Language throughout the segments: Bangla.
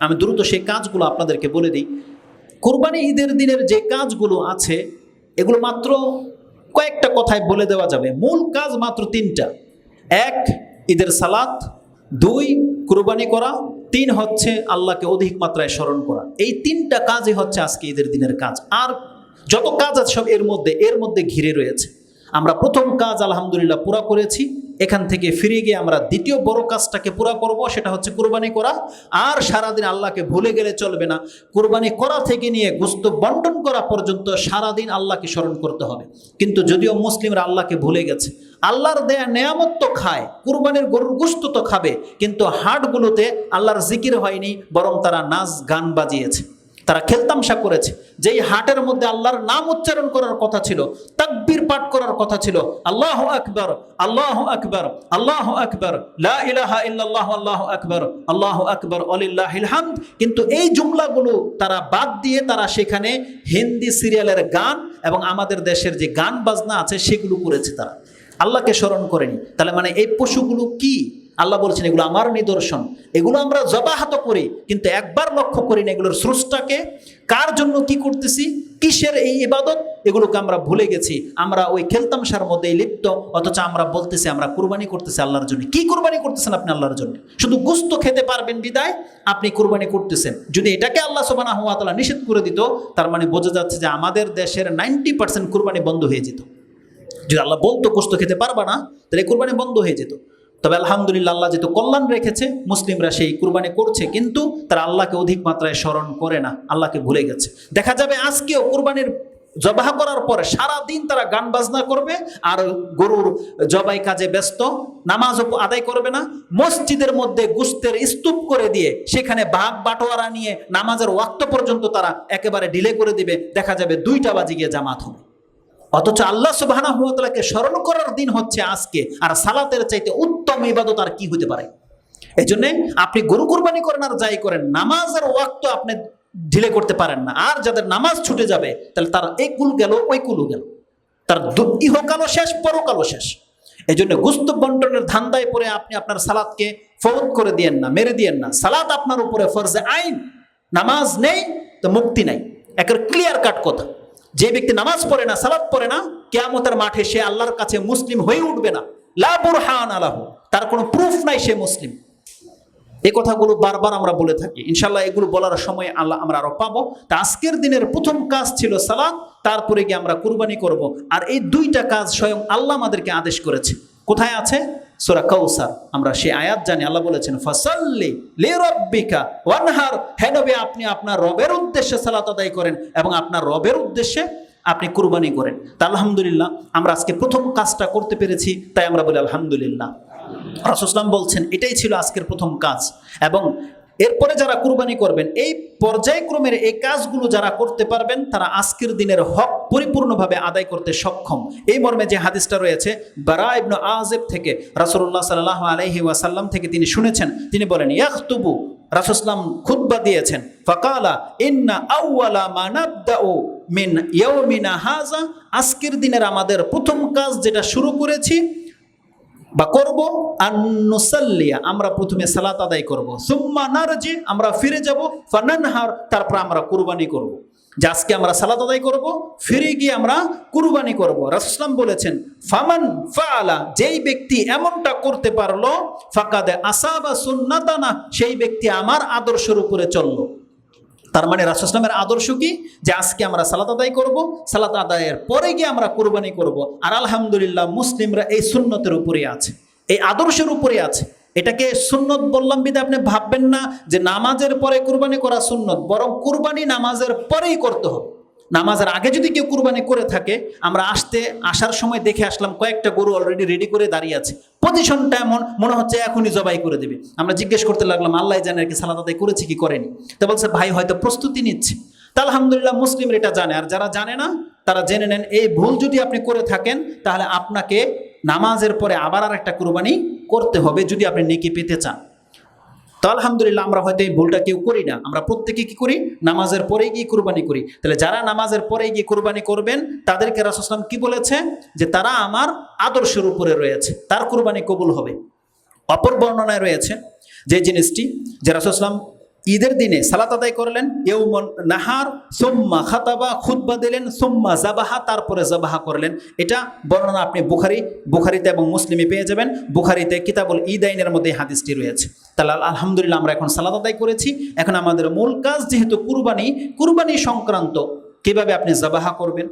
আমি দ্রুত সেই কাজগুলো আপনাদেরকে বলে দিই। কোরবানি ঈদের দিনের যে কাজগুলো আছে, এগুলো মাত্র কয়েকটা কথায় বলে দেওয়া যাবে। মূল কাজ মাত্র তিনটা। এক, ঈদের সালাত। দুই, কুরবানি করা। তিন হচ্ছে আল্লাহকে অধিক মাত্রায় স্মরণ করা। এই তিনটা কাজই হচ্ছে আজকে ঈদের দিনের কাজ। আর যত কাজ আছে সব এর মধ্যে এর মধ্যে ঘিরে রয়েছে। আমরা প্রথম কাজ আলহামদুলিল্লাহ পুরা করেছি। এখান থেকে ফিরে গিয়ে আমরা দ্বিতীয় বড় কাজটাকে পুরা করব, সেটা হচ্ছে কুরবানি করা। আর সারাদিন আল্লাহকে ভুলে গেলে চলবে না। কুরবানি করা থেকে নিয়ে গুস্ত বন্টন করা পর্যন্ত সারাদিন আল্লাহকে স্মরণ করতে হবে। কিন্তু যদিও মুসলিমরা আল্লাহকে ভুলে গেছে, আল্লাহর দেয়া নেয়ামত তো খায়, কুরবানির গরুর গুস্ত তো খাবে, কিন্তু হাটগুলোতে আল্লাহর জিকির হয়নি, বরং তারা নাচ গান বাজিয়েছে। তারা খেলতামশা করেছে। যেই হাটের মধ্যে আল্লাহর নাম উচ্চারণ করার কথা ছিল, তাকবীর পাঠ করার কথা ছিল, আল্লাহ আকবর আল্লাহ আকবর আল্লাহ আকবর আল্লাহু আকবর, আল্লাহ আকবর, অলিল্লাহিল কিন্তু এই জুমলাগুলো তারা বাদ দিয়ে তারা সেখানে হিন্দি সিরিয়ালের গান এবং আমাদের দেশের যে গান বাজনা আছে, সেগুলো করেছে তারা। আল্লাহকে স্মরণ করেনি। তাহলে মানে এই পশুগুলো কি? আল্লাহ বলছেন, এগুলো আমার নিদর্শন। এগুলো আমরা জবাহাত করি, কিন্তু একবার লক্ষ্য করি না, এগুলোর স্রষ্টাকে। কার জন্য কি করতেছি? কিসের এই ইবাদত? এগুলোকে আমরা ভুলে গেছি। আমরা ওই খেলতামশার মধ্যে লিপ্ত, অথচ আমরা বলতেছি, আমরা কুরবানি করতেছি আল্লাহর জন্য। কি কুরবানি করতেছেন আপনি আল্লাহর জন্য? শুধু গুস্ত খেতে পারবেন বিদায়, আপনি কুরবানি করতেছেন। যদি এটাকে আল্লাহ সোবানা তালা নিষেধ করে দিত, তার মানে বোঝা যাচ্ছে যে আমাদের দেশের নাইনটি পার্সেন্ট কুরবানি বন্ধ হয়ে যেত। যদি আল্লাহ বলতো, গোস্ত খেতে পারবা না তাহলে কুরবানি বন্ধ হয়ে যেত। তবে আলহামদুলিল্লাহ আল্লাহ যেহেতু কল্যাণ রেখেছে, মুসলিমরা সেই কুরবানি করছে, কিন্তু তারা আল্লাহকে অধিক মাত্রায় স্মরণ করে না, আল্লাহকে ভুলে গেছে। দেখা যাবে আজকেও কুরবানির জবাহ করার পরে সারা দিন তারা গান বাজনা করবে, আর গরুর জবাই কাজে ব্যস্ত নামাজ আদায় করবে না, মসজিদের মধ্যে গুস্তের স্তূপ করে দিয়ে সেখানে ভাগ বাটোয়ারা নিয়ে নামাজের ওয়াক্ত পর্যন্ত তারা একেবারে ডিলে করে দিবে, দেখা যাবে দুইটা বাজে গিয়ে জামাত হবে। অথচ আল্লাহ হুয়াতালাকে স্মরণ করার দিন হচ্ছে আজকে, আর সালাতের চাইতে উত্তম ইবাদত আর কি হতে পারে? এই জন্যে আপনি গরু কোরবানি করেন আর যাই করেন নামাজের ওয়াক্ত আপনি ঢিলে করতে পারেন না। আর যাদের নামাজ ছুটে যাবে, তাহলে তার এই কুল গেল, ওই কুলও গেল। তার ইহকালও শেষ, পরকালও শেষ। এই জন্য গুস্ত বন্টনের ধান্দায় পরে আপনি আপনার সালাদকে ফৌত করে দিয়েন না, মেরে দিয়েন না। সালাদ আপনার উপরে ফরজে আইন। নামাজ নেই, তো মুক্তি নাই। একের ক্লিয়ার কাট কথা। যে ব্যক্তি নামাজ পড়ে না, সালাদ পড়ে না, কেয়ামতের মাঠে সে আল্লাহর কাছে মুসলিম হয়ে উঠবে না। লা বুরহান আলাহু তার কোনো প্রুফ নাই সে মুসলিম। এই কথাগুলো বারবার আমরা বলে থাকি। ইনশাল্লাহ এগুলো বলার সময় আল্লাহ আমরা আরও পাবো। তা আজকের দিনের প্রথম কাজ ছিল সালাদ তারপরে গিয়ে আমরা কুরবানি করব। আর এই দুইটা কাজ স্বয়ং আল্লাহ আমাদেরকে আদেশ করেছে। কোথায় আছে? সোরা কৌসার আমরা সে আয়াত জানি। আল্লাহ বলেছেন, ফসল্লি লে রব্বিকা ওয়ানহার। হে নবী, আপনি আপনার রবের উদ্দেশ্যে সালাত আদায় করেন এবং আপনার রবের উদ্দেশ্যে আপনি কুরবানি করেন। তা আলহামদুলিল্লাহ, আমরা আজকে প্রথম কাজটা করতে পেরেছি, তাই আমরা বলি আলহামদুলিল্লাহ। রাসুসলাম বলছেন, এটাই ছিল আজকের প্রথম কাজ। এবং এরপরে যারা কুরবানি করবেন, এই পর্যায়ক্রমের এই কাজগুলো যারা করতে পারবেন, তারা আজকের দিনের হক পরিপূর্ণভাবে আদায় করতে সক্ষম। এই মর্মে যে হাদিসটা রয়েছে, বারা ইবনু আজেব থেকে, রাসূলুল্লাহ সাল্লাহ আলাইহি ওয়াসাল্লাম থেকে তিনি শুনেছেন, তিনি বলেন, ইয়াখতুবু রাসুসলাম খুতবা দিয়েছেন, ফাকালা ইন্না আউয়ালা মা নাবদাউ মিন হাযা আজকের দিনের আমাদের প্রথম কাজ যেটা শুরু করেছি বা করব আন্নুসাল্লিয়া আমরা প্রথমে সালাত আদায় করব। সুম্মা নারজি, আমরা ফিরে যাব, ফানানহার, তারপর আমরা কুরবানি করব। যে আজকে আমরা সালাত আদায় করব, ফিরে গিয়ে আমরা কুরবানি করব। রাসুসলাম বলেছেন, ফামান ফাআলা, যেই ব্যক্তি এমনটা করতে পারল, ফাকাদে আসাবা সুন্নাতানা, সেই ব্যক্তি আমার আদর্শের উপরে চলল। তার মানে রাসুল ইসলামের আদর্শ কি? যে আজকে আমরা সালাত আদায় করব, সালাত আদায়ের পরে গিয়ে আমরা কোরবানি করব। আর আলহামদুলিল্লাহ মুসলিমরা এই সুন্নতের উপরে আছে, এই আদর্শের উপরে আছে। এটাকে সুন্নত বললাম বিদে আপনি ভাববেন না যে নামাজের পরে কুরবানি করা সুন্নত, বরং কুরবানি নামাজের পরেই করতে হবে। নামাজের আগে যদি কেউ কুরবানি করে থাকে, আমরা আসতে, আসার সময় দেখে আসলাম কয়েকটা গরু অলরেডি রেডি করে দাঁড়িয়ে আছে। পজিশনটা এমন, মনে হচ্ছে এখনই জবাই করে দেবে। আমরা জিজ্ঞেস করতে লাগলাম, আল্লাহ জানে আর কি সালাদ আদায় করেছে কি করেনি। তা বলছে, ভাই, হয়তো প্রস্তুতি নিচ্ছে। তা আলহামদুলিল্লাহ মুসলিম এটা জানে, আর যারা জানে না, তারা জেনে নেন, এই ভুল যদি আপনি করে থাকেন, তাহলে আপনাকে নামাজের পরে আবার আর একটা কুরবানি করতে হবে যদি আপনি নেকি পেতে চান। তো আলহামদুলিল্লাহ, আমরা হয়তো এই ভুলটা কেউ করি না। আমরা প্রত্যেকে কি করি? নামাজের পরে গিয়ে কুরবানি করি। তাহলে যারা নামাজের পরে গিয়ে কুরবানি করবেন, তাদেরকে রাসুসলাম কি বলেছে? যে তারা আমার আদর্শের উপরে রয়েছে, তার কুরবানি কবুল হবে। অপর বর্ণনায় রয়েছে যে জিনিসটি, যে রাসুসলাম ঈদের দিনে সালাত আদায় করলেন ইয়ৌমন নাহার, সোম্মা খাতাবা, খুতবা দিলেন, সোম্মা জাবাহা তারপরে জাবাহা করলেন। এটা বর্ণনা আপনি বুখারি, বুখারিতে এবং মুসলিমে পেয়ে যাবেন। বুখারিতে কিতাবুল ঈদ আইনের মধ্যে হাদিসটি রয়েছে। তাহলে আলহামদুলিল্লাহ আমরা এখন সালাত আদায় করেছি। এখন আমাদের মূল কাজ যেহেতু কুরবানি কুরবানি সংক্রান্ত, কীভাবে আপনি জাবাহা করবেন,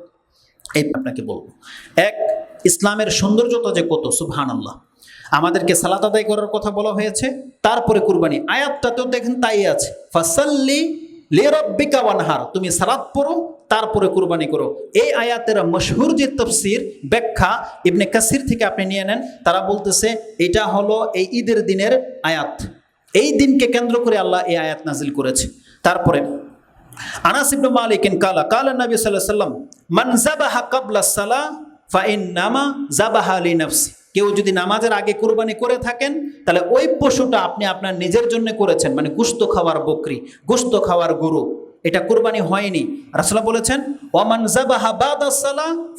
এই আপনাকে বলব। এক, ইসলামের সৌন্দর্যতা যে কত সুবহান আল্লাহ আমাদেরকে সালাত আদায় করার কথা বলা হয়েছে, তারপরে কুরবানি। আয়াতটাতেও দেখেন তাই আছে। ফাসাল্লি লিরব্বিকা ওয়ানহার, তুমি সালাত পড়ো, তারপরে কুরবানি করো। এই আয়াতের মশহুর যে তফসির ব্যাখ্যা ইবনে কাসির থেকে আপনি নিয়ে নেন, তারা বলতেছে, এটা হলো এই ঈদের দিনের আয়াত। এই দিনকে কেন্দ্র করে আল্লাহ এই আয়াত নাজিল করেছে। তারপরে, আনাস ইবনু মালিকিন কালা কালা নবী আলাইহি সাল্লাম মান যাবাহা ক্বাবলা সালাহ, ফাইন্নামা জাবাহা লি নাফসি। কেউ যদি নামাজের আগে কুরবানি করে থাকেন, তাহলে ওই পশুটা আপনি আপনার নিজের জন্য করেছেন মানে গুস্ত খাওয়ার বকরি, গুস্ত খাওয়ার গরু। এটা কুরবানি হয়নি। রাসূলুল্লাহ বলেছেন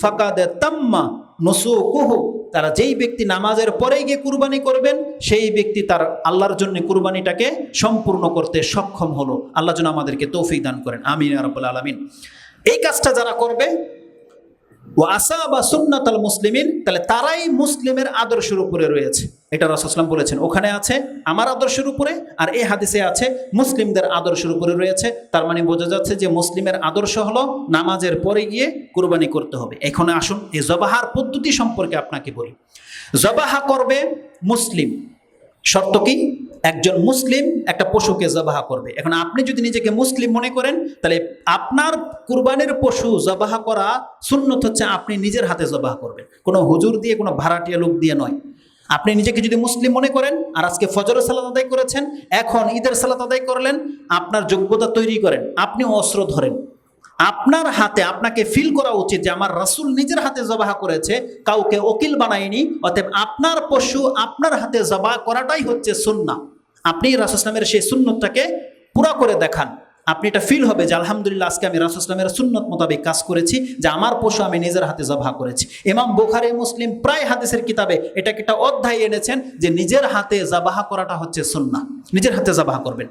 ফাকাদে তাম্মা নুসুকুহু। তারা যেই ব্যক্তি নামাজের পরে গিয়ে কুরবানি করবেন, সেই ব্যক্তি তার আল্লাহর জন্য কুরবানিটাকে সম্পূর্ণ করতে সক্ষম হলো। আল্লাহ যেন আমাদেরকে তৌফিক দান করেন। আমিন রাব্বুল আলামিন। এই কাজটা যারা করবে ও আসা বা সুন্নাত আল মুসলিমিন, তাহলে তারাই মুসলিমের আদর্শের উপরে রয়েছে। এটা রসুলাম বলেছেন, ওখানে আছে আমার আদর্শের উপরে আর এই হাদিসে আছে মুসলিমদের আদর্শের উপরে রয়েছে। তার মানে বোঝা যাচ্ছে যে মুসলিমের আদর্শ হলো নামাজের পরে গিয়ে কুরবানি করতে হবে। এখানে আসুন এই জবাহার পদ্ধতি সম্পর্কে আপনাকে বলি। জবাহা করবে মুসলিম। শর্ত কি? একজন মুসলিম একটা পশুকে জবাহা করবে। এখন আপনি যদি নিজেকে মুসলিম মনে করেন, তাহলে আপনার কুরবানির পশু জবাহা করা সুন্নত হচ্ছে আপনি নিজের হাতে জবাহা করবেন। কোনো হুজুর দিয়ে, কোনো ভাড়াটিয়া লোক দিয়ে নয়। আপনি নিজেকে যদি মুসলিম মনে করেন, আর আজকে ফজরের সালাত আদায় করেছেন, এখন ঈদের সালাত আদায় করলেন, আপনার যোগ্যতা তৈরি করেন আপনি অস্ত্র ধরেন। আপনার হাতে আপনাকে ফিল করা উচিত যে আমার রাসূল নিজের হাতে জবাহ করেছে, কাউকে ওকিল বানায়নি, অতএব আপনার পশু আপনার হাতে জবাহ করাটাই হচ্ছে সুন্না আপনি রাসুসলামের সেই সুন্নতটাকে পুরা করে দেখান। আপনি এটা ফিল হবে যে আলহামদুলিল্লাহ আজকে আমি রাসুসলামের সুন্নত মোতাবেক কাজ করেছি, যে আমার পশু আমি নিজের হাতে জবাহ করেছি। ইমাম বোখারে, মুসলিম প্রায় হাদিসের কিতাবে এটাকে একটা অধ্যায় এনেছেন যে নিজের হাতে জবাহা করাটা হচ্ছে সুন্না নিজের হাতে জবাহ করবেন।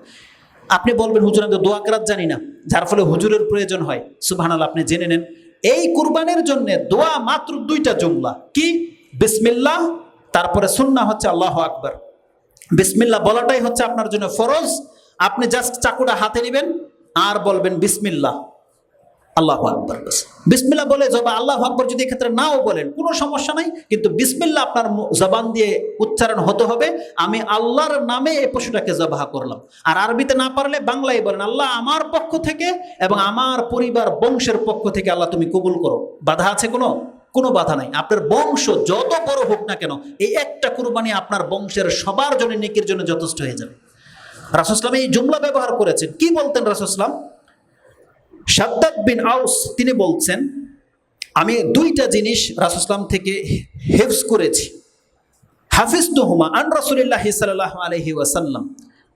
আপনি বলবেন, হুজুর, আমি তো দোয়া করার জানি না। যার ফলে হুজুরের প্রয়োজন হয়। সুবহানাল্লাহ, আপনি জেনে নেন। এই কুরবানের জন্য দোয়া মাত্র দুইটা জুমলা। কি? বিসমিল্লাহ, তারপরে সুন্না হচ্ছে আল্লাহ আকবর। বিসমিল্লা বলাটাই হচ্ছে আপনার জন্য ফরজ। আপনি জাস্ট চাকুটা হাতে নেবেন আর বলবেন বিসমিল্লাহ। আল্লাহ আকবর। বাস বিসমিল্লাহ বলে জবা আল্লাহ আকবর যদি এক্ষেত্রে নাও বলেন, কোনো সমস্যা নাই, কিন্তু বিসমিল্লাহ আপনার জবান দিয়ে উচ্চারণ হতে হবে, আমি আল্লাহর নামে এই পশুটাকে জবাহা করলাম। আর আরবিতে না পারলে বাংলায় বলেন, আল্লাহ আমার পক্ষ থেকে এবং আমার পরিবার বংশের পক্ষ থেকে আল্লাহ তুমি কবুল করো। বাধা আছে কোনো? কোনো বাধা নাই। আপনার বংশ যত বড় হোক না কেন, এই একটা কুরবানি আপনার বংশের সবার জন্য, নেকির জন্য যথেষ্ট হয়ে যাবে। রাসুসলাম এই জুমলা ব্যবহার করেছেন। কি বলতেন রাসুসলাম সাদ্দাদ বিন আউস, তিনি বলছেন, আমি দুইটা জিনিস রাসুসলাম থেকে হেফস করেছি। হাফিজ তুহুমা আন রাসুলিল্লাহ সাল্লাহ আলহি ওয়াসাল্লাম।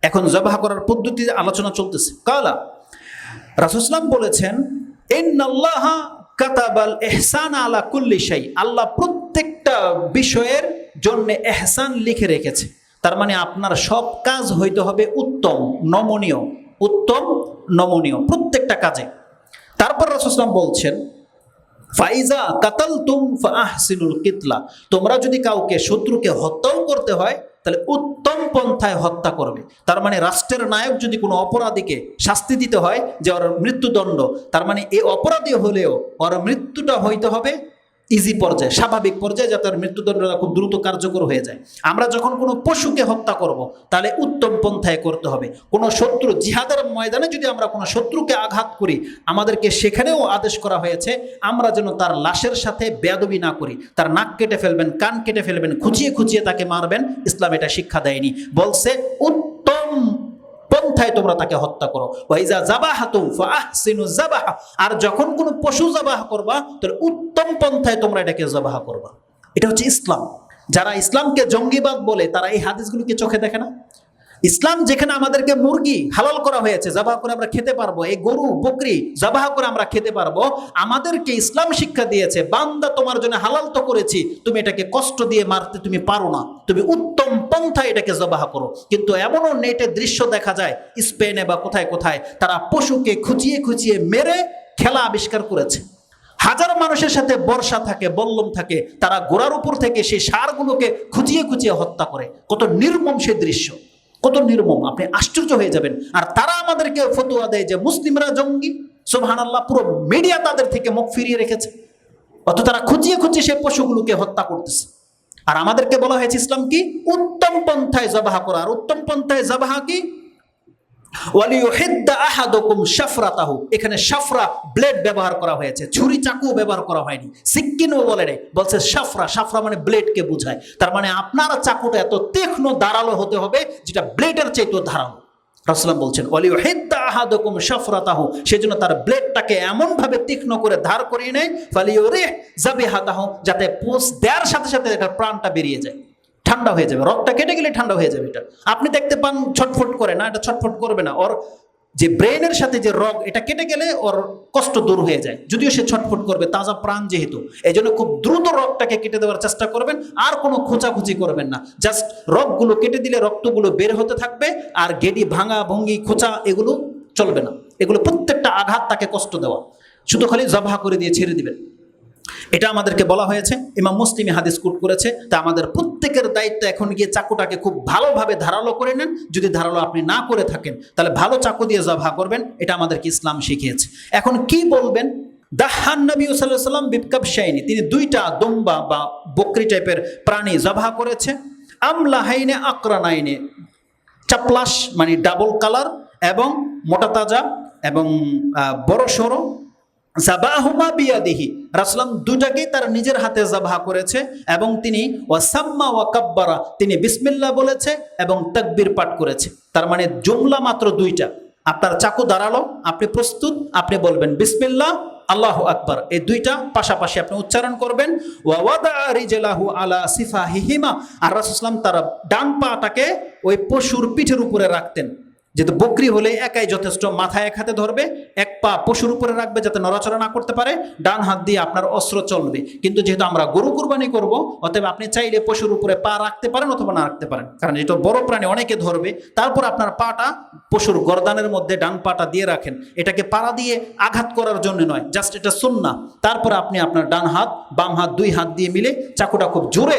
এখন জবাহ করার পদ্ধতিতে আলোচনা চলতেছে। কালা রাসুসলাম বলেছেন, ইন্নাল্লাহ কাতাবাল এহসান আলা কুল্লি শাই। আল্লাহ প্রত্যেকটা বিষয়ের জন্য এহসান লিখে রেখেছে। তার মানে আপনার সব কাজ হইতে হবে উত্তম, নমনীয় উত্তম, নমনীয় প্রত্যেকটা কাজে। তারপর রাসুসলাম বলছেন, ফাইজা কাতাল তুম ফাহসিনুল কিতলা। তোমরা যদি কাউকে শত্রুকে হত্যাও করতে হয়, তাহলে উত্তম পন্থায় হত্যা করবে। তার মানে রাষ্ট্রের নায়ক যদি কোনো অপরাধীকে শাস্তি দিতে হয়, যে ওর মৃত্যুদণ্ড, তার মানে এই অপরাধী হলেও ওর মৃত্যুটা হইতে হবে। ইজি পর্যায়ে, স্বাভাবিক পর্যায়ে যাতে ওর মৃত্যুদণ্ডটা খুব দ্রুত কার্যকর হয়ে যায়। আমরা যখন কোনো পশুকে হত্যা করব, তাহলে উত্তম পন্থায় করতে হবে। কোনো শত্রু, জিহাদের ময়দানে যদি আমরা কোনো শত্রুকে আঘাত করি, আমাদেরকে সেখানেও আদেশ করা হয়েছে, আমরা যেন তার লাশের সাথে বেয়াদবি না করি। তার নাক কেটে ফেলবেন, কান কেটে ফেলবেন, খুঁচিয়ে খুঁচিয়ে তাকে মারবেন, ইসলাম এটা শিক্ষা দেয়নি। বলছে, উত্তম পন্থায় তোমরা তাকে হত্যা করো? ওয়াইজা জাবাহ ফাহসিনু জাবাহ আর যখন কোনো পশু জাবাহ করবা তাহলে উত্তম পন্থায় তোমরা এটাকে জাবাহ করবা। এটা হচ্ছে ইসলাম। যারা ইসলামকে জঙ্গিবাদ বলে, তারা এই হাদিসগুলোকে চোখে দেখে না? ইসলাম যেখানে আমাদেরকে মুরগি হালাল করা হয়েছে, জবাহ করে আমরা খেতে পারব, এই গরু, বকরি জবাহ করে আমরা খেতে পারব, আমাদেরকে ইসলাম শিক্ষা দিয়েছে, বান্দা তোমার জন্য হালাল তো করেছি, তুমি এটাকে কষ্ট দিয়ে মারতে তুমি পারো না, তুমি উত্তম পন্থায় এটাকে জবাহ করো। কিন্তু এমনও নেটে দৃশ্য দেখা যায়, স্পেনে বা কোথায় কোথায় তারা পশুকে খুঁচিয়ে খুঁচিয়ে মেরে খেলা আবিষ্কার করেছে। হাজার মানুষের সাথে বর্ষা থাকে, বল্লম থাকে, তারা গোড়ার উপর থেকে সেই সারগুলোকে খুঁচিয়ে খুঁচিয়ে হত্যা করে। কত নির্মম সে দৃশ্য। কত নির্মম, আপনি আশ্চর্য হয়ে যাবেন। আর তারা আমাদেরকে ফতুয়া দেয় যে মুসলিমরা জঙ্গি। সোহান আল্লাহ পুরো মিডিয়া তাদের থেকে মুখ ফিরিয়ে রেখেছে। অত তারা খুঁচিয়ে খুঁচিয়ে সে পশুগুলোকে হত্যা করতেছে। আর আমাদেরকে বলা হয়েছে ইসলাম কি? উত্তম পন্থায় জবাহা করা। আর উত্তম পন্থায় জবাহা কি? এখানে শাফরা ব্লেড ব্যবহার করা হয়েছে। ছুরি চাকু ব্যবহার করা হয়নি। সিক্কিনও বলে নেই। বলছে শাফরা শাফরা মানে ব্লেডকে বোঝায়। তার মানে আপনার চাকুটা এত তীক্ষ্ণ, ধারালো হতে হবে, যেটা ব্লেডের চাইতেও ধারালো। রাসলাম বলছেন, ওয়ালিউহিদ্দা আহাদুকুম শাফরাতাহু। সেজন্য তার ব্লেডটাকে এমন ভাবে তীক্ষ্ণ করে ধার করিয়ে নেয়, ফালিউরিহ জাবিহাতাহু, যাতে পোষ দেওয়ার সাথে সাথে এটার প্রাণটা বেরিয়ে যায়। ঠান্ডা হয়ে যাবে, রক্তটা কেটে গেলে ঠান্ডা হয়ে যাবে এটা। আপনি দেখতে পান, ছটফট করে না, এটা ছটফট করবে না। ওর যে ব্রেনের সাথে যে রগ, এটা কেটে গেলে ওর কষ্ট দূর হয়ে যায়। যদিও সে ছটফট করবে, তাজা প্রাণ যেহেতু। এই জন্য খুব দ্রুত রগটাকে কেটে দেওয়ার চেষ্টা করবেন, আর কোনো খোঁচাখুচি করবেন না। জাস্ট রগগুলো কেটে দিলে রক্তগুলো বের হতে থাকবে, আর গেডি, ভাঙা, ভঙ্গি, খোঁচা, এগুলো চলবে না। এগুলো প্রত্যেকটা আঘাত তাকে কষ্ট দেওয়া। শুধু খালি জবাহ করে দিয়ে ছেড়ে দিবেন। এটা আমাদেরকে বলা হয়েছে, ইমাম মুসলিমে হাদিস কুট করেছে, তা আমাদের প্রত্যেকের দায়িত্ব এখন গিয়ে চাকুটাকে খুব ভালোভাবে ধারালো করে নেন। যদি ধারালো আপনি না করে থাকেন, তাহলে ভালো চাকু দিয়ে জভা করবেন, এটা আমাদেরকে ইসলাম শিখিয়েছে। এখন কি বলবেন? দাহান নবী সাল্লাহ সাল্লাম বিপকাব শাইনি, তিনি দুইটা দম্বা বা বকরি টাইপের প্রাণী জভা করেছে। আমলা হাইনে আকরানাইনে চাপলাস মানে ডাবল কালার এবং মোটা তাজা এবং বড় সড়ো জাবাহুমা বিয়াদিহি। রাসলাম দুটাকেই তার নিজের হাতে জাবাহ করেছে এবং তিনি ওয়াসাম্মা ওয়া কাব্বারা, তিনি বিসমিল্লাহ বলেছে এবং তাকবীর পাঠ করেছে। তার মানে জুমলা মাত্র দুইটা। আপনার চাকু দাঁড়াল, আপনি প্রস্তুত, আপনি বলবেন বিসমিল্লাহ, আল্লাহ আকবার। এই দুইটা পাশাপাশি আপনি উচ্চারণ করবেন ওয়াদা রিজলাহু আলা সিফাহিহিমা। আর রাসুসলাম তার ডান পাটাকে ওই পশুর পিঠের উপরে রাখতেন। যেহেতু বকরি হলে একাই যথেষ্ট, মাথায় এক হাতে ধরবে, এক পা পশুর উপরে রাখবে যাতে নড়াচড়া না করতে পারে, ডান হাত দিয়ে আপনার অস্ত্র চলবে। কিন্তু যেহেতু আমরা গরু কুরবানি করব, অতএব আপনি চাইলে পশুর উপরে পা রাখতে পারেন অথবা না রাখতে পারেন। কারণ এটা বড় প্রাণী অনেকে ধরবে, তারপর আপনার পাটা পশুর গরদানের মধ্যে ডান পাটা দিয়ে রাখেন। এটাকে পাড়া দিয়ে আঘাত করার জন্য নয়, জাস্ট এটা সুন্না তারপর আপনি আপনার ডান হাত, বাম হাত, দুই হাত দিয়ে মিলে চাকুটা খুব জোরে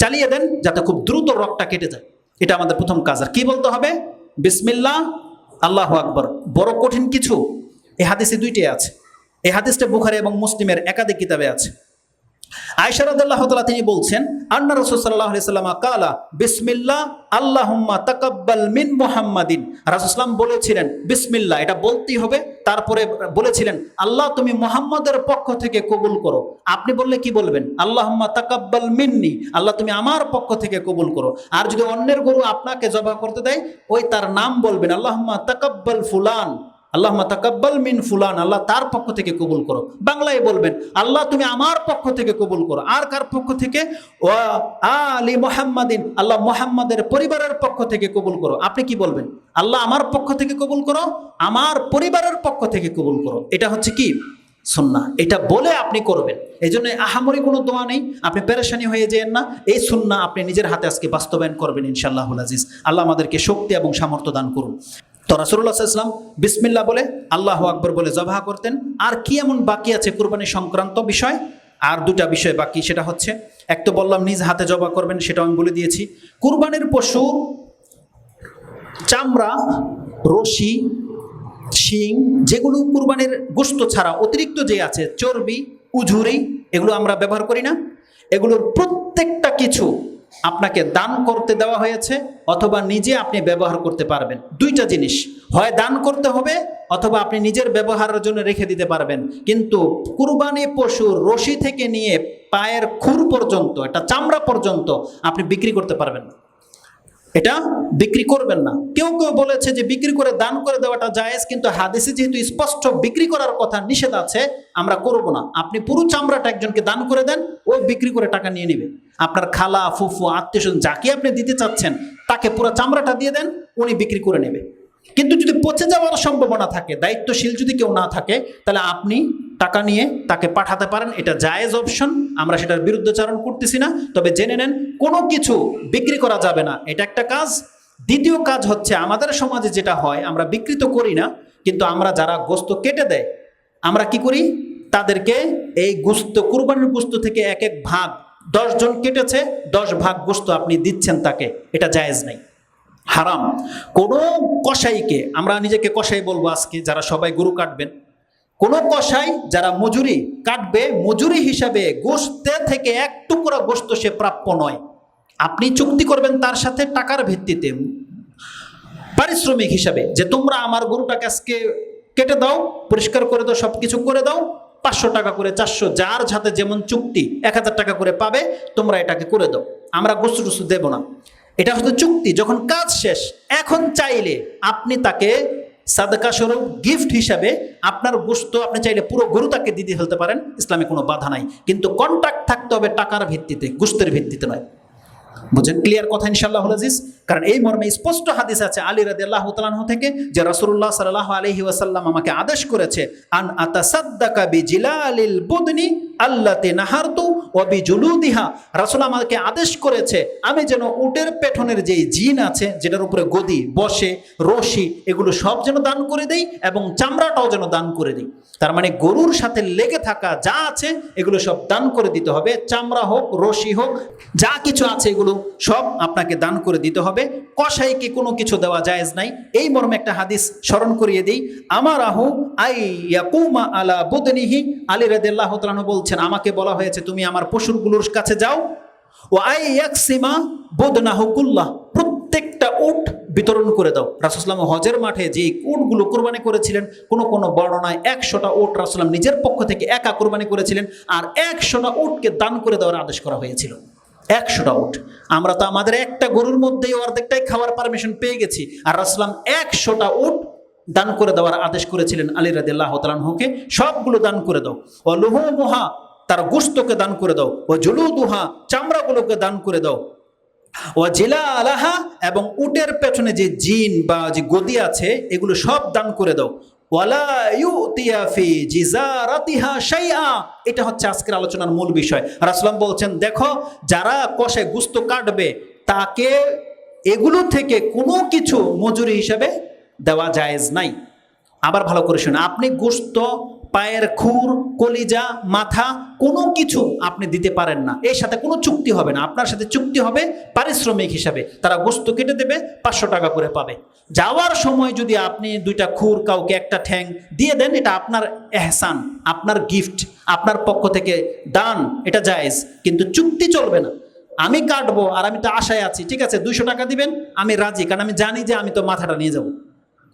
চালিয়ে দেন, যাতে খুব দ্রুত রকটা কেটে যায়। এটা আমাদের প্রথম কাজ। আর কি বলতে হবে? বিসমিল্লাহ, আল্লাহ আকবর। বড় কঠিন কিছু। এ হাদিসে দুইটাই আছে। এ হাদিসটা বুখারে এবং মুসলিমের একাধিক কিতাবে আছে। আয়সারদাল্লাহ তালা তিনি বলছেন, আন্না রসুল সাল্লাহ সাল্লাম কালা, বিসমিল্লাহ, আল্লাহুম্মা তাকাব্বাল মিন মুহাম্মাদিন। রাসুসলাম বলেছিলেন, বিসমিল্লাহ, এটা বলতেই হবে। তারপরে বলেছিলেন, আল্লাহ, তুমি মোহাম্মদের পক্ষ থেকে কবুল করো। আপনি বললে কি বলবেন? আল্লাহুম্মা তাকাব্বাল মিন্নি, আল্লাহ, তুমি আমার পক্ষ থেকে কবুল করো। আর যদি অন্যের গরু আপনাকে জবা করতে দেয়, ওই তার নাম বলবেন, আল্লাহুম্মা তাকাব্বাল ফুলান। আল্লাহ তাকাব্বাল মিন ফুলান, আল্লাহ তার পক্ষ থেকে কবুল করো। বাংলায় বলবেন, আল্লাহ তুমি আমার পক্ষ থেকে কবুল করো। আর কার পক্ষ থেকে? ও আলী মোহাম্মদিন, আল্লাহ মোহাম্মদের পরিবারের পক্ষ থেকে কবুল করো। আপনি কি বলবেন? আল্লাহ আমার পক্ষ থেকে কবুল করো, আমার পরিবারের পক্ষ থেকে কবুল করো। এটা হচ্ছে কি? সুন্না এটা বলে আপনি করবেন। এই জন্য আহামরি কোনো দোয়া নেই। আপনি পেরেশানি হয়ে যেন না। এই সুন্না আপনি নিজের হাতে আজকে বাস্তবায়ন করবেন ইনশাআল্লাহ আজিজ। আল্লাহ আমাদেরকে শক্তি এবং সামর্থ্য দান করুন। তো রাসুল্লাহ ইসলাম বিসমিল্লা বলে, আল্লাহ আকবর বলে জবাহ করতেন। আর কি এমন বাকি আছে কুরবানি সংক্রান্ত বিষয়? আর দুটা বিষয় বাকি, সেটা হচ্ছে, এক তো বললাম নিজ হাতে জবা করবেন সেটা আমি বলে দিয়েছি। কুরবানির পশু, চামড়া, রশি, শিং, যেগুলো কুরবানির গোস্ত ছাড়া অতিরিক্ত যে আছে, চর্বি, উঝুরি, এগুলো আমরা ব্যবহার করি না। এগুলোর প্রত্যেকটা কিছু আপনাকে দান করতে দেওয়া হয়েছে অথবা নিজে আপনি ব্যবহার করতে পারবেন। দুইটা জিনিস। হয় দান করতে হবে অথবা আপনি নিজের ব্যবহারের জন্য রেখে দিতে পারবেন। কিন্তু কুরবানি পশুর রশি থেকে নিয়ে পায়ের খুর পর্যন্ত, একটা চামড়া পর্যন্ত আপনি বিক্রি করতে পারবেন না। এটা বিক্রি করবেন না। কেউ কেউ বলেছে যে বিক্রি করে দান করে দেওয়াটা জায়েজ, কিন্তু হাদিসে যেহেতু স্পষ্ট বিক্রি করার কথা নিষেধ আছে, আমরা করব না। আপনি পুরো চামড়াটা একজনকে দান করে দেন, ও বিক্রি করে টাকা নিয়ে নেবে। আপনার খালা, ফুফু আত্মীয় স্বজন যাকে আপনি দিতে চাচ্ছেন, তাকে পুরো চামড়াটা দিয়ে দেন, উনি বিক্রি করে নেবে। কিন্তু যদি পচে যাওয়ার সম্ভাবনা থাকে, দায়িত্বশীল যদি কেউ না থাকে, তাহলে আপনি টাকা নিয়ে তাকে পাঠাতে পারেন। এটা জায়েজ অপশন, আমরা সেটার বিরুদ্ধচারণ করতেছি না। তবে জেনে নেন, কোনো কিছু বিক্রি করা যাবে না। এটা একটা কাজ। দ্বিতীয় কাজ হচ্ছে, আমাদের সমাজে যেটা হয়, আমরা বিকৃত করি না, কিন্তু আমরা যারা গোস্ত কেটে দেয়, আমরা কি করি? তাদেরকে এই গোস্ত, কুরবানির গোস্ত থেকে এক এক ভাগ, দশ জন কেটেছে, দশ ভাগ গোস্ত আপনি দিচ্ছেন তাকে। এটা জায়েজ নাই। হারাম। কোনো কসাইকে আমরা নিজেকে কসাই বলব আজকে, যারা সবাই গরু কাটবেন। কোনো কসাই যারা মজুরি কাটবে, মজুরি হিসাবে গোস্তের থেকে এক টুকরা গোস্ত সে প্রাপ্য নয়। আপনি চুক্তি করবেন তার সাথে টাকার ভিত্তিতে, পারিশ্রমিক হিসাবে, যে তোমরা আমার গরুটাকে আজকে কেটে দাও, পরিষ্কার করে দাও সব কিছু করে দাও, পাঁচশো টাকা করে, চারশো, যার সাথে যেমন চুক্তি, এক হাজার টাকা করে পাবে, তোমরা এটাকে করে দাও। আমরা গোস্তু টুস্তু দেবো না। এটা হচ্ছে চুক্তি, যখন কাজ শেষ, এখন চাইলে আপনি তাকে সাদকা স্বরূপ গিফট হিসাবে আপনার বস্তু, আপনি চাইলে পুরো গরু তাকে দিতে ফেলতে পারেন, ইসলামে কোনো বাধা নাই। কিন্তু কন্ট্রাক্ট থাকতে হবে টাকার ভিত্তিতে, গোস্তের ভিত্তিতে নয়। বুঝেন ক্লিয়ার কথা ইনশাল্লাহ আজিজ? কারণ এই মর্মে স্পষ্ট হাদিস আছে আলী রাদি আল্লাহ তালাহ থেকে যে রাসুল্লাহ সাল্লাহ আলহি ওয়াসাল্লাম আমাকে আদেশ করেছে, আন আতাসাদ্দাকা বি জিলালিল বুদনি আল্লাতে নাহারতু ও বি জুলুদিহা রাসুল আমাকে আদেশ করেছে, আমি যেন উটের পেঠনের যেই জিন আছে, যেটার উপরে গদি বসে, রশি, এগুলো সব যেন দান করে দেই এবং চামড়াটাও যেন দান করে দিই। তার মানে গরুর সাথে লেগে থাকা যা আছে, এগুলো সব দান করে দিতে হবে। চামড়া হোক, রশি হোক, যা কিছু আছে এগুলো সব আপনাকে দান করে দিতে হবে। কসাইকে কোনো কিছু দেওয়া জায়েজ নাই। এই মর্মে একটা হাদিস স্মরণ করিয়ে দিই। আমার আহু আই ইয়াকুমা আলা বুদনিহি। আলী রাদিয়াল্লাহু তাআলা বলছেন, আমাকে বলা হয়েছে, তুমি আমার পশুরগুলোর কাছে যাও। ও আই ইয়াকসিমা বুদনাহু কুল্লাহ। প্রত্যেকটা উট বিতরণ করে দাও। রাসুসলাম হজের মাঠে যে উটগুলো কোরবানি করেছিলেন, কোনো কোনো বর্ণনায় একশোটা উট রাসুলাম নিজের পক্ষ থেকে একা কোরবানি করেছিলেন। আর একশোটা উটকে দান করে দেওয়ার আদেশ করা হয়েছিল। একশোটা উট আমরা তো আমাদের একটা গরুর মধ্যেই অর্ধেকটাই খাওয়ার পারমিশন পেয়ে গেছি। আর রাসুলাম একশোটা উট দান করে দেওয়ার আদেশ করেছিলেন আলী রাদিল্লাহ তালানহুকে সবগুলো দান করে দাও। ও লোহ মোহা তার গোস্তকে দান করে দাও। ও জলুদুহা, চামড়াগুলোকে দান করে দাও। ও জেলা আলাহা এবং উটের পেছনে যে জিন বা যে গদি আছে, এগুলো সব দান করে দাও। এটা হচ্ছে আজকের আলোচনার মূল বিষয়। রাসলাম বলছেন, দেখো, যারা কষে গুস্ত কাটবে, তাকে এগুলো থেকে কোনো কিছু মজুরি হিসেবে দেওয়া জায়েজ নাই। আবার ভালো করে শুনে আপনি গোস্ত পায়ের খুর, কলিজা, মাথা, কোনো কিছু আপনি দিতে পারেন না। এর সাথে কোনো চুক্তি হবে না। আপনার সাথে চুক্তি হবে পারিশ্রমিক হিসাবে। তারা গোস্ত কেটে দেবে, পাঁচশো টাকা করে পাবে। যাওয়ার সময় যদি আপনি দুইটা খুর কাউকে একটা ঠ্যাং দিয়ে দেন, এটা আপনার এহসান, আপনার গিফট, আপনার পক্ষ থেকে দান, এটা জায়েজ। কিন্তু চুক্তি চলবে না। আমি কাটবো আর আমি তো আশায় আছি, ঠিক আছে? দুইশো টাকা দিবেন, আমি রাজি। কারণ আমি জানি যে আমি তো মাথাটা নিয়ে যাব।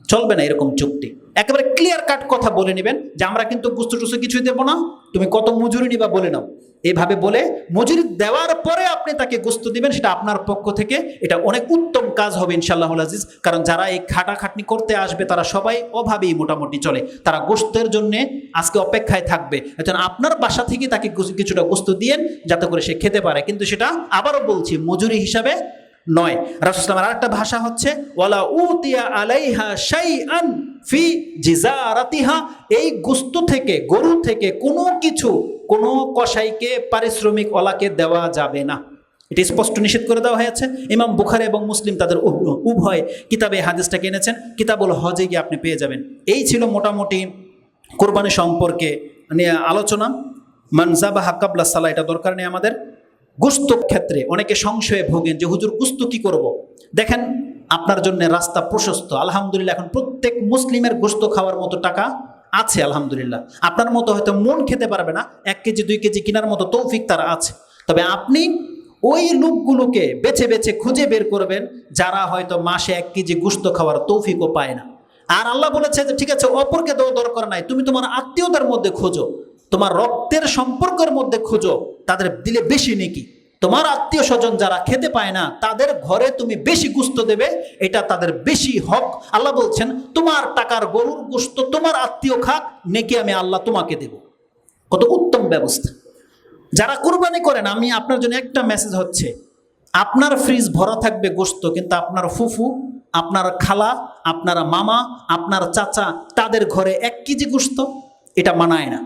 চলবে না এরকম চুক্তি। একেবারে ক্লিয়ার কাট কথা বলে নেবেন যে আমরা কিন্তু বুস্তু টুসু কিছুই দেবো না। তুমি কত মজুরি নিবা বলে নাও। এভাবে বলে মজুরি দেওয়ার পরে আপনি তাকে গোস্ত দিবেন, সেটা আপনার পক্ষ থেকে। এটা অনেক উত্তম কাজ হবে ইনশাল্লাহ আজিজ। কারণ যারা এই খাটাখাটনি করতে আসবে, তারা সবাই অভাবেই মোটামুটি চলে। তারা গোস্তের জন্য আজকে অপেক্ষায় থাকবে। এখন আপনার বাসা থেকে তাকে কিছুটা গোস্ত দিয়েন, যাতে করে সে খেতে পারে। কিন্তু সেটা আবারও বলছি, মজুরি হিসাবে নয়। রাসুসলামের আরেকটা ভাষা হচ্ছে, ওয়ালা উতিয়া আলাইহা শাইআন ফি জিজারাতিহা। এই গুস্ত থেকে, গরু থেকে কোনো কিছু কোনো কসাইকে, পারিশ্রমিক ওলাকে দেওয়া যাবে না। এটি স্পষ্ট নিষেধ করে দেওয়া হয়েছে। ইমাম বুখারে এবং মুসলিম তাদের উভয় কিতাবে হাদিসটাকে এনেছেন কিতাবুল হজে গিয়ে আপনি পেয়ে যাবেন। এই ছিল মোটামুটি কোরবানি সম্পর্কে আলোচনা। মানজাবা হাক্কাবলা সালা এটা দরকার নেই আমাদের। গুস্ত ক্ষেত্রে অনেকে সংশয়ে ভোগেন যে, হুজুর, গুস্ত কি করব। দেখেন, আপনার জন্য রাস্তা প্রশস্ত। আলহামদুলিল্লাহ, এখন প্রত্যেক মুসলিমের গোস্ত খাওয়ার মতো টাকা আছে, আলহামদুলিল্লাহ। আপনার মতো হয়তো মন খেতে পারবে না, এক কেজি, দুই কেজি কেনার মতো তৌফিক তার আছে। তবে আপনি ওই লোকগুলোকে বেছে বেছে খুঁজে বের করবেন, যারা হয়তো মাসে এক কেজি গুস্ত খাওয়ার তৌফিকও পায় না। আর আল্লাহ বলেছে যে, ঠিক আছে, অপরকে দেওয়া দরকার নাই, তুমি তোমার আত্মীয়তার মধ্যে খোঁজো, তোমার রক্তের সম্পর্কের মধ্যে খোঁজো তাদের দিলে বেশি নেকি। তোমার আত্মীয় স্বজন যারা খেতে পায় না, তাদের ঘরে তুমি বেশি গুস্ত দেবে, এটা তাদের বেশি হক। আল্লাহ বলছেন, তোমার টাকার গরুর গোস্ত তোমার আত্মীয় খাক, নেকি আমি আল্লাহ তোমাকে দেব। কত উত্তম ব্যবস্থা। যারা কোরবানি করেন, আমি আপনার জন্য একটা মেসেজ হচ্ছে, আপনার ফ্রিজ ভরা থাকবে গোস্ত, কিন্তু আপনার ফুফু, আপনার খালা, আপনার মামা, আপনার চাচা, তাদের ঘরে এক কেজি গোস্ত, এটা মানায় না।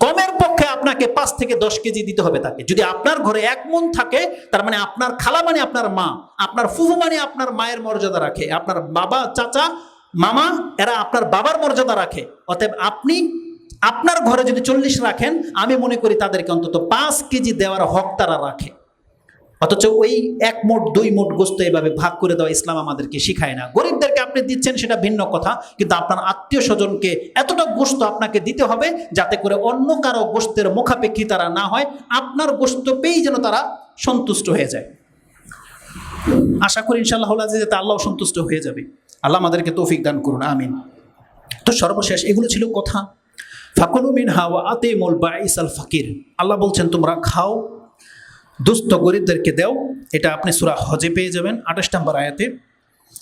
কমের পক্ষে আপনাকে পাঁচ থেকে দশ কেজি দিতে হবে তাকে। যদি আপনার ঘরে এক মন থাকে, তার মানে আপনার খালা মানে আপনার মা, আপনার ফুফু মানে আপনার মায়ের মর্যাদা রাখে, আপনার বাবা, চাচা, মামা, এরা আপনার বাবার মর্যাদা রাখে। অতএব আপনি, আপনার ঘরে যদি চল্লিশ রাখেন, আমি মনে করি তাদেরকে অন্তত পাঁচ কেজি দেওয়ার হক তারা রাখে। অথচ ওই এক মোট, দুই মোট গোস্ত এভাবে ভাগ করে দেওয়া ইসলাম আমাদেরকে শিখায় না। গরিবদেরকে আপনি দিচ্ছেন সেটা ভিন্ন কথা, কিন্তু আপনার আত্মীয় স্বজনকে এতটা গোস্ত আপনাকে দিতে হবে যাতে করে অন্য কারও গোস্তের মুখাপেক্ষী তারা না হয়, আপনার গোস্ত পেয়েই যেন তারা সন্তুষ্ট হয়ে যায়। আশা করি ইনশাআল্লাহ যে যাতে আল্লাহ সন্তুষ্ট হয়ে যাবে। আল্লাহ আমাদেরকে তৌফিক দান করুন, আমিন। তো সর্বশেষ, এগুলো ছিল কথা। ফাকুলু মিন হাওয়া আতে মোল বাইস আল ফাকির। আল্লাহ বলছেন, তোমরা খাও দুস্থ গরিবদেরকে দেও, এটা আপনি সুরা হজে পেয়ে যাবেন, আঠাশ নম্বর আয়াতে।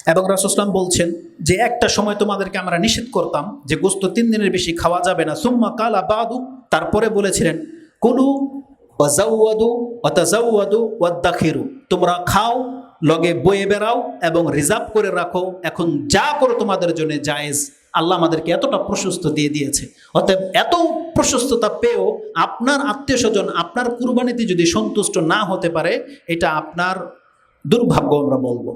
এবং রাসুসলাম বলছেন যে, একটা সময় তোমাদেরকে আমরা নিষেধ করতাম যে, গোস্ত তিন দিনের বেশি খাওয়া যাবে না। সুম্মা কালা বাদু, তারপরে বলেছিলেন, কুলু ওয়াজাউয়াদু ওয়াতাজাউয়াদু ওয়াদ্দাখিরু তোমরা খাও, লগে বয়ে বেড়াও এবং রিজার্ভ করে রাখো। এখন যা করো তোমাদের জন্য জায়েজ। আল্লাহ আমাদেরকে এতটা প্রশস্ত দিয়ে দিয়েছে। অর্থাৎ এত প্রশস্ততা পেয়েও আপনার আত্মীয় স্বজন আপনার কুরবানিতে যদি সন্তুষ্ট না হতে পারে, এটা আপনার দুর্ভাগ্য আমরা বলব।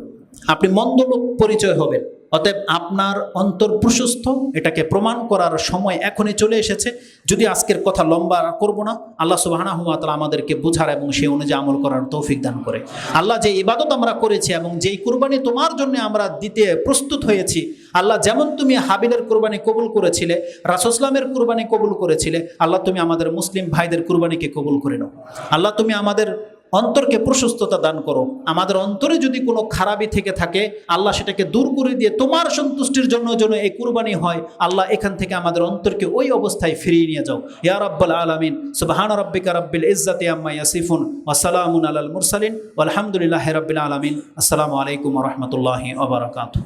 আপনি মন্দ পরিচয় হবেন। অতএব আপনার অন্তর প্রশস্ত, এটাকে প্রমাণ করার সময় এখনই চলে এসেছে। যদি আজকের কথা লম্বা করব না, আল্লাহ সুবাহানা হুমাতলা আমাদেরকে বোঝার এবং সেই অনুযায়ী আমল করার তৌফিক দান করে। আল্লাহ যে ইবাদত আমরা করেছি এবং যেই কুরবানি তোমার জন্য আমরা দিতে প্রস্তুত হয়েছি, আল্লাহ যেমন তুমি হাবিলের কুরবানি কবুল করেছিলে রাসুসলামের কুরবানি কবুল করেছিলে, আল্লাহ তুমি আমাদের মুসলিম ভাইদের কুরবানিকে কবুল করে নাও। আল্লাহ তুমি আমাদের অন্তরকে প্রশস্ততা দান করো। আমাদের অন্তরে যদি কোনো খারাপই থেকে থাকে, আল্লাহ সেটাকে দূর করে দিয়ে তোমার সন্তুষ্টির জন্য যেন এই কুরবানি হয়, আল্লাহ এখান থেকে আমাদের অন্তরকে ওই অবস্থায় ফিরিয়ে নিয়ে যাও। ইয়া রাব্বাল আলামিন। সুবহান রাব্বিকা রাব্বিল ইজ্জাতি আম্মা ইয়াসিফুন ওয়া আলাল মুরসালিন। ওয়ালহামদুলিল্লাহি রাব্বিল আলামিন। আসসালামু আলাইকুম ওয়া